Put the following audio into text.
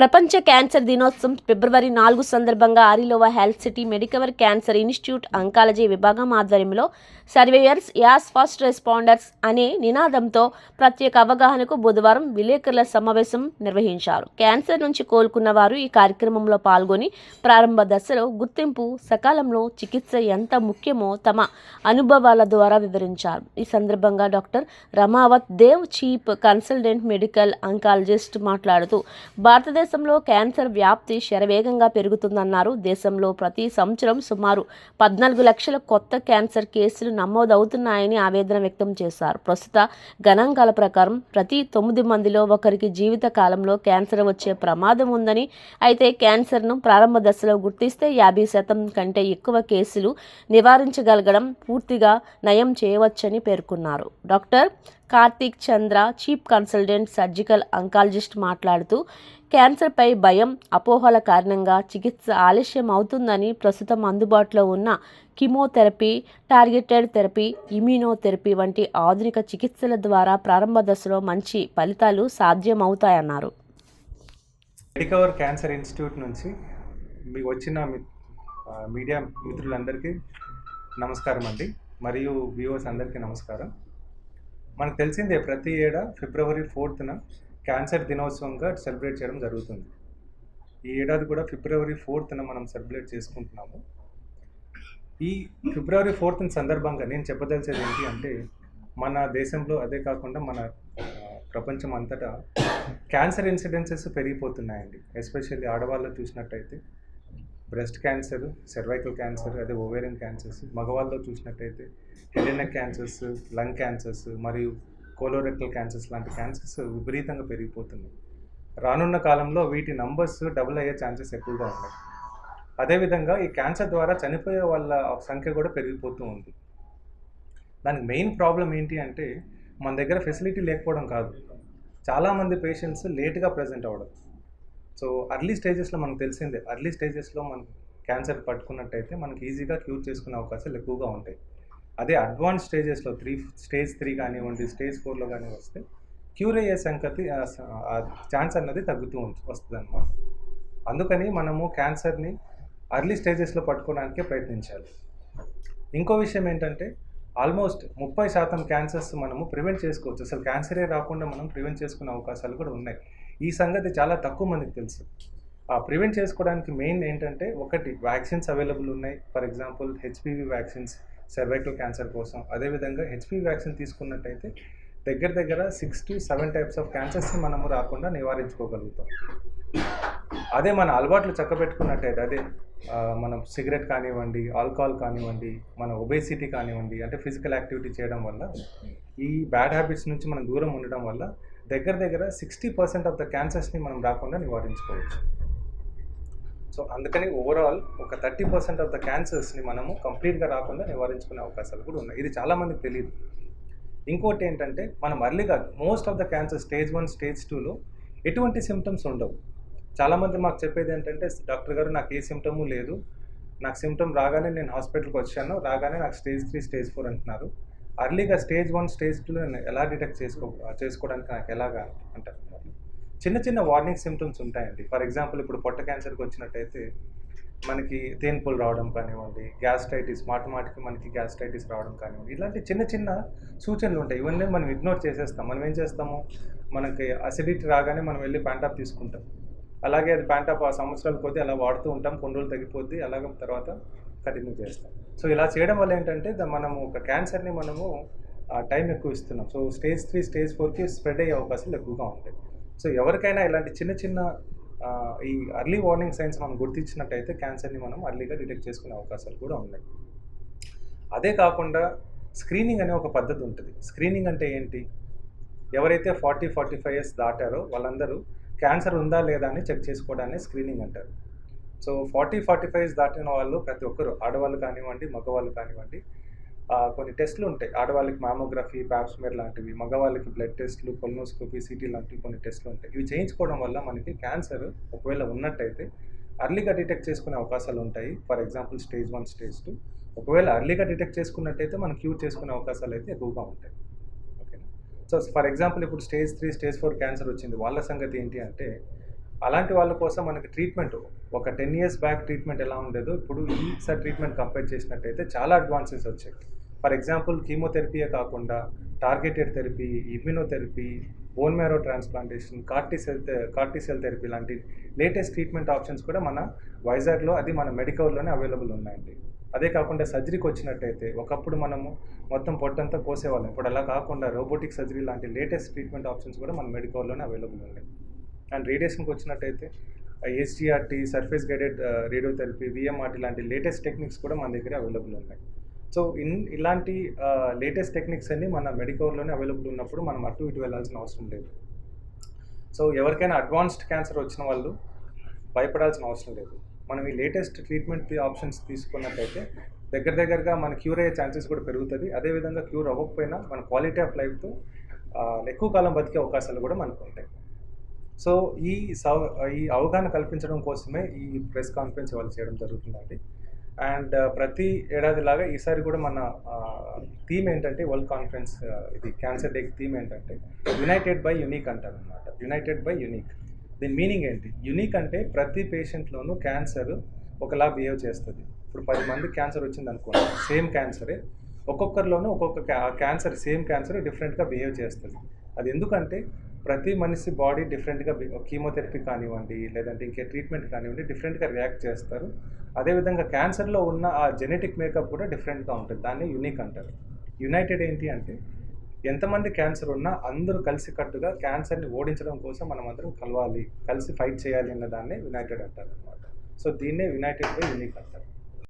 ప్రపంచ క్యాన్సర్ దినోత్సవం ఫిబ్రవరి నాలుగు సందర్భంగా Arilova health city Medicover cancer institute oncology విభాగం ఆధ్వర్యంలో సర్వేయర్స్ యాస్ ఫస్ట్ రెస్పాండర్స్ అనే నినాదంతో ప్రత్యేక అవగాహనకు బుధవారం విలేకరుల సమావేశం నిర్వహించారు. క్యాన్సర్ నుంచి కోలుకున్న వారు ఈ కార్యక్రమంలో పాల్గొని ప్రారంభ దశలో గుర్తింపు సకాలంలో చికిత్స ఎంత ముఖ్యమో తమ అనుభవాల ద్వారా వివరించారు. ఈ సందర్భంగా doctor Ramavat Dev chief consultant medical oncologist మాట్లాడుతూ భారతదేశ భారతదేశంలో క్యాన్సర్ వ్యాప్తి శరవేగంగా పెరుగుతుందన్నారు. దేశంలో ప్రతి సంవత్సరం సుమారు పద్నాలుగు లక్షల కొత్త క్యాన్సర్ కేసులు నమోదవుతున్నాయని ఆవేదన వ్యక్తం చేశారు. ప్రస్తుత గణాంకాల ప్రకారం ప్రతి తొమ్మిది మందిలో ఒకరికి జీవిత కాలంలో క్యాన్సర్ వచ్చే ప్రమాదం ఉందని అయితే క్యాన్సర్ను ప్రారంభ దశలో గుర్తిస్తే యాభై శాతం కంటే ఎక్కువ కేసులు నివారించగలగడం పూర్తిగా నయం చేయవచ్చని పేర్కొన్నారు. Doctor Karthik Chandra chief consultant surgical oncologist మాట్లాడుతూ క్యాన్సర్పై భయం అపోహల కారణంగా చికిత్స ఆలస్యం అవుతుందని ప్రస్తుతం అందుబాటులో ఉన్న కిమోథెరపీ టార్గెటెడ్ థెరపీ ఇమ్యూనోథెరపీ వంటి ఆధునిక చికిత్సల ద్వారా ప్రారంభ దశలో మంచి ఫలితాలు సాధ్యమవుతాయన్నారు. మెడికవర్ క్యాన్సర్ ఇన్స్టిట్యూట్ నుంచి మీకు వచ్చిన మీడియా మిత్రులందరికీ నమస్కారం అండి. మరియు వ్యూవర్స్ అందరికీ నమస్కారం. మనకు తెలిసిందే ప్రతి ఏడా ఫిబ్రవరి ఫోర్త్న క్యాన్సర్ దినోత్సవంగా సెలబ్రేట్ చేయడం జరుగుతుంది. ఈ ఏడాది కూడా ఫిబ్రవరి ఫోర్త్న మనం సెలబ్రేట్ చేసుకుంటున్నాము. ఈ ఫిబ్రవరి ఫోర్త్ సందర్భంగా నేను చెప్పదలిచేది ఏంటి అంటే మన దేశంలో అదే కాకుండా మన ప్రపంచం అంతటా క్యాన్సర్ ఇన్సిడెన్సెస్ పెరిగిపోతున్నాయండి. ఎస్పెషల్లీ ఆడవాళ్ళు చూసినట్టయితే బ్రెస్ట్ క్యాన్సర్ సెర్వైకల్ క్యాన్సర్ అదే ఓవేరియన్ క్యాన్సర్స్ మగవాళ్ళలో చూసినట్టయితే head and neck cancers lung cancers మరియు కోలోరెక్టల్ క్యాన్సర్స్ లాంటి క్యాన్సర్స్ విపరీతంగా పెరిగిపోతున్నాయి. రానున్న కాలంలో వీటి నంబర్స్ డబుల్ అయ్యే ఛాన్సెస్ ఎక్కువగా ఉన్నాయి. అదేవిధంగా ఈ క్యాన్సర్ ద్వారా చనిపోయే వాళ్ళ సంఖ్య కూడా పెరిగిపోతూ ఉంది. దానికి మెయిన్ ప్రాబ్లం ఏంటి అంటే మన దగ్గర ఫెసిలిటీ లేకపోవడం కాదు. చాలామంది పేషెంట్స్ లేట్గా ప్రజెంట్ అవ్వడం. సో అర్లీ స్టేజెస్లో మనకు తెలిసిందే. అర్లీ స్టేజెస్లో మనం క్యాన్సర్ పట్టుకున్నట్టయితే మనకి ఈజీగా క్యూర్ చేసుకునే అవకాశాలు ఎక్కువగా ఉంటాయి. అదే అడ్వాన్స్ స్టేజెస్లో త్రీ స్టేజ్ త్రీ కానివ్వండి స్టేజ్ ఫోర్లో కానీ వస్తే క్యూర్ అయ్యే సంగతి ఆ ఛాన్స్ అన్నది తగ్గుతూ వస్తుంది అనమాట అందుకని మనము క్యాన్సర్ని అర్లీ స్టేజెస్లో పట్టుకోవడానికే ప్రయత్నించాలి. ఇంకో విషయం ఏంటంటే ఆల్మోస్ట్ ముప్పై శాతం క్యాన్సర్స్ మనము ప్రివెంట్ చేసుకోవచ్చు. అసలు క్యాన్సరే రాకుండా మనం ప్రివెంట్ చేసుకునే అవకాశాలు కూడా ఉన్నాయి. ఈ సంగతి చాలా తక్కువ మందికి తెలుసు. ఆ ప్రివెంట్ చేసుకోవడానికి మెయిన్ ఏంటంటే ఒకటి వ్యాక్సిన్స్ అవైలబుల్ ఉన్నాయి. For example HPV vaccines cervical cancer కోసం. అదేవిధంగా హెచ్పి వ్యాక్సిన్ తీసుకున్నట్టయితే దగ్గర దగ్గర six to seven types of క్యాన్సర్స్ని మనము రాకుండా నివారించుకోగలుగుతాం. అదే మన అలవాట్లు చక్కబెట్టుకున్నట్టయితే అదే మనం సిగరెట్ కానివ్వండి ఆల్కహాల్ కానివ్వండి మన ఒబేసిటీ కానివ్వండి అంటే ఫిజికల్ యాక్టివిటీ చేయడం వల్ల ఈ బ్యాడ్ హ్యాబిట్స్ నుంచి మనం దూరం ఉండడం వల్ల దగ్గర దగ్గర సిక్స్టీ పర్సెంట్ ఆఫ్ ద క్యాన్సర్స్ని మనం రాకుండా నివారించుకోవచ్చు. సో అందుకని ఓవరాల్ ఒక థర్టీ పర్సెంట్ ఆఫ్ ద క్యాన్సర్స్ని మనము కంప్లీట్గా రాకుండా నివారించుకునే అవకాశాలు కూడా ఉన్నాయి. ఇది చాలామందికి తెలియదు ఇంకోటి ఏంటంటే మనం అర్లీగా most of the cancer stage one stage టూలో ఎటువంటి సిమ్టమ్స్ ఉండవు. చాలామంది మాకు చెప్పేది ఏంటంటే డాక్టర్ గారు నాకు ఏ సిమ్టము లేదు. నాకు సిమ్టమ్ రాగానే నేను హాస్పిటల్కి వచ్చాను. రాగానే నాకు స్టేజ్ త్రీ స్టేజ్ ఫోర్ అంటున్నారు. అర్లీగా స్టేజ్ వన్ స్టేజ్ టూలో నేను ఎలా డిటెక్ట్ చేసుకో చేసుకోవడానికి నాకు ఎలాగా అంటారు? చిన్న చిన్న వార్నింగ్ సిమ్టమ్స్ ఉంటాయండి. ఫర్ ఎగ్జాంపుల్ ఇప్పుడు పొట్ట క్యాన్సర్కి వచ్చినట్టయితే మనకి తేన్పులు రావడం కానివ్వండి గ్యాస్ట్రైటిస్ మాటి మాటికి మనకి గ్యాస్ట్రైటిస్ రావడం కానివ్వండి ఇలాంటి చిన్న చిన్న సూచనలు ఉంటాయి. ఇవన్నీ మనం ఇగ్నోర్ చేసేస్తాం. మనం ఏం చేస్తాము? మనకి అసిడిటీ రాగానే మనం వెళ్ళి ప్యాంటాప్ తీసుకుంటాం. అలాగే అది ప్యాంటాప్ ఆ సంవత్సరాల కొద్దీ అలా వాడుతూ ఉంటాం. కొన్ని రోజులు తగ్గిపోద్ది. అలాగే తర్వాత కంటిన్యూ చేస్తాం. సో ఇలా చేయడం వల్ల ఏంటంటే ద- మనము ఒక క్యాన్సర్ని మనము టైం ఎక్కువ ఇస్తున్నాం. సో స్టేజ్ త్రీ స్టేజ్ ఫోర్కి స్ప్రెడ్ అయ్యే అవకాశాలు ఎక్కువగా ఉంటాయి. సో ఎవరికైనా ఇలాంటి చిన్న చిన్న ఈ అర్లీ వార్నింగ్ సైన్స్ మనం గుర్తించినట్టయితే క్యాన్సర్ని మనం అర్లీగా డిటెక్ట్ చేసుకునే అవకాశాలు కూడా ఉన్నాయి. అదే కాకుండా స్క్రీనింగ్ అనే ఒక పద్ధతి ఉంటుంది. స్క్రీనింగ్ అంటే ఏంటి? ఎవరైతే ఫార్టీ ఫార్టీ ఫైవ్ ఇయర్స్ దాటారో వాళ్ళందరూ క్యాన్సర్ ఉందా లేదా అని చెక్ చేసుకోవడాన్ని స్క్రీనింగ్ అంటారు. So forty forty five years దాటిన వాళ్ళు ప్రతి ఒక్కరు ఆడవాళ్ళు కానివ్వండి మగవాళ్ళు కానివ్వండి కొన్ని టెస్ట్లు ఉంటాయి. ఆడవాళ్ళకి మామోగ్రఫీ ప్యాప్స్మేర్ లాంటివి మగవాళ్ళకి బ్లడ్ టెస్ట్లు కొల్నోస్కోపీ సిటీ లాంటివి కొన్ని టెస్ట్లు ఉంటాయి. ఇవి చేయించుకోవడం వల్ల మనకి క్యాన్సర్ ఒకవేళ ఉన్నట్టయితే అర్లీగా డిటెక్ట్ చేసుకునే అవకాశాలు ఉంటాయి. For example stage one stage two. ఒకవేళ అర్లీగా డిటెక్ట్ చేసుకున్నట్టయితే మనం క్యూర్ చేసుకునే అవకాశాలు అయితే ఎక్కువగా ఉంటాయి. ఓకేనా? సో ఫర్ ఎగ్జాంపుల్ ఇప్పుడు stage three stage four cancer వచ్చింది. వాళ్ళ సంగతి ఏంటి అంటే అలాంటి వాళ్ళ కోసం మనకి ట్రీట్మెంట్ ఒక టెన్ ఇయర్స్ బ్యాక్ ట్రీట్మెంట్ ఎలా ఉండేదో ఇప్పుడు ఈసారి ట్రీట్మెంట్ కంపేర్ చేసినట్టయితే చాలా అడ్వాన్సెస్ వచ్చాయి. ఫర్ ఎగ్జాంపుల్ కీమోథెరపీయే కాకుండా targeted therapy immunotherapy bone marrow transplantation CAR T cell CAR T cell therapy లాంటి లేటెస్ట్ ట్రీట్మెంట్ ఆప్షన్స్ కూడా మన వైజాగ్లో అది మన మెడికల్లోనే అవైలబుల్ ఉన్నాయండి. అదే కాకుండా సర్జరీకి వచ్చినట్టయితే ఒకప్పుడు మనము మొత్తం పొట్టంతా కోసేవాళ్ళం. ఇప్పుడు అలా కాకుండా రోబోటిక్ సర్జరీ లాంటి లేటెస్ట్ ట్రీట్మెంట్ ఆప్షన్స్ కూడా మన మెడికల్లోనే అవైలబుల్ ఉన్నాయి. అండ్ రేడియేషన్కి వచ్చినట్టయితే HDRT surface guided radiotherapy VMRT లాంటి లేటెస్ట్ టెక్నిక్స్ కూడా మన దగ్గర అవైలబుల్ ఉన్నాయి. సో ఇన్ ఇలాంటి లేటెస్ట్ టెక్నిక్స్ అన్ని మన మెడికవర్లోనే అవైలబుల్ ఉన్నప్పుడు మనం అటు ఇటు వెళ్ళాల్సిన అవసరం లేదు. సో ఎవరికైనా అడ్వాన్స్డ్ క్యాన్సర్ వచ్చిన వాళ్ళు భయపడాల్సిన అవసరం లేదు. మనం ఈ లేటెస్ట్ ట్రీట్మెంట్ ఆప్షన్స్ తీసుకున్నట్టయితే దగ్గర దగ్గరగా మన క్యూర్ అయ్యే ఛాన్సెస్ కూడా పెరుగుతుంది. అదేవిధంగా క్యూర్ అవ్వకపోయినా మన క్వాలిటీ ఆఫ్ లైఫ్తో ఎక్కువ కాలం బతికే అవకాశాలు కూడా మనకు ఉంటాయి. సో ఈ సౌ ఈ అవగాహన కల్పించడం కోసమే ఈ ప్రెస్ కాన్ఫరెన్స్ వాళ్ళు చేయడం జరుగుతుందండి. అండ్ ప్రతి ఏడాదిలాగా ఈసారి కూడా మన థీమ్ ఏంటంటే వరల్డ్ కాన్ఫరెన్స్ ఇది క్యాన్సర్ డేకి థీమ్ ఏంటంటే యునైటెడ్ బై యునిక్ అంటారు అనమాట యునైటెడ్ బై యునిక్. దీని మీనింగ్ ఏంటి? యునిక్ అంటే ప్రతి పేషెంట్లోనూ క్యాన్సర్ ఒకలా బిహేవ్ చేస్తుంది. ఇప్పుడు పది మంది క్యాన్సర్ వచ్చింది అనుకోండి సేమ్ క్యాన్సరే. ఒక్కొక్కరిలోనూ ఒక్కొక్క క్యాన్సర్ సేమ్ క్యాన్సర్ డిఫరెంట్గా బిహేవ్ చేస్తుంది. అది ఎందుకంటే ప్రతి మనిషి బాడీ డిఫరెంట్గా కీమోథెరపీ కానివ్వండి లేదంటే ఇంకే ట్రీట్మెంట్ కానివ్వండి డిఫరెంట్గా రియాక్ట్ చేస్తారు. అదేవిధంగా క్యాన్సర్లో ఉన్న ఆ జెనెటిక్ మేకప్ కూడా డిఫరెంట్గా ఉంటుంది. దాన్ని యునిక్ అంటారు. యునైటెడ్ ఏంటి అంటే ఎంతమంది క్యాన్సర్ ఉన్నా అందరూ కలిసి కట్టుగా క్యాన్సర్ని ఓడించడం కోసం మనం అందరం కలవాలి కలిసి ఫైట్ చేయాలి అన్న దాన్ని యునైటెడ్ అంటారు అనమాట సో దీన్నే యునైటెడ్గా యూనిక్ అంటారు.